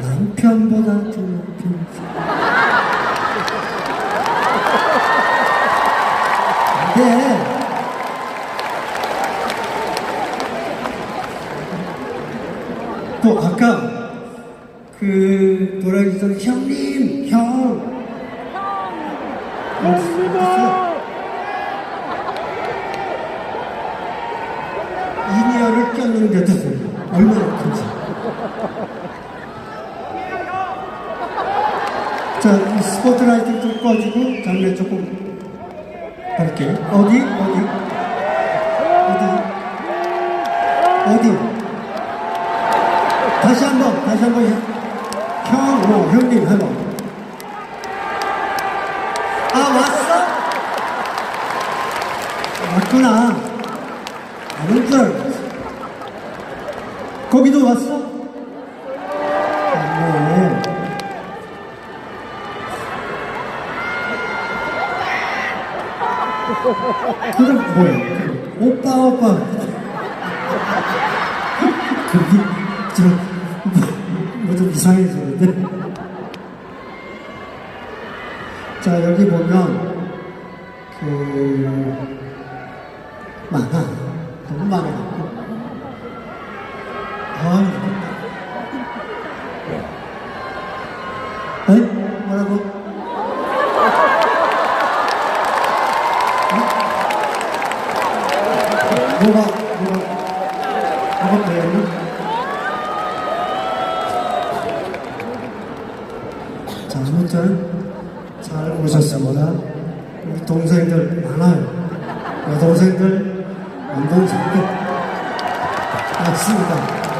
남편보다 더 남편. 근데 또 아까 그 노래 있던 형님 형. 형입니다. 이니어를 꼈는데도 얼마나 큰지 자, 이 스포트라이트 좀 꺼주고 장면 조금 할게. 어디? 어디? 어디? 어디? 다시 한 번, 다시 한 번. 형, 뭐, 형님, 해봐. 아, 왔어? 왔구나. 아는 줄 알았어. 거기도 왔어? 네. 그럼 뭐야? 오빠 오빠. 그게 좀뭐좀 이상해지는데. 자 여기 보면 그 많아 너무 많아갖고 아 에? 뭐라고? 뭐가 뭐가 아무튼 자 아무튼 잘 오셨습니다. 우리 동생들 많아요. 여동생들 남동생들 맞습니다.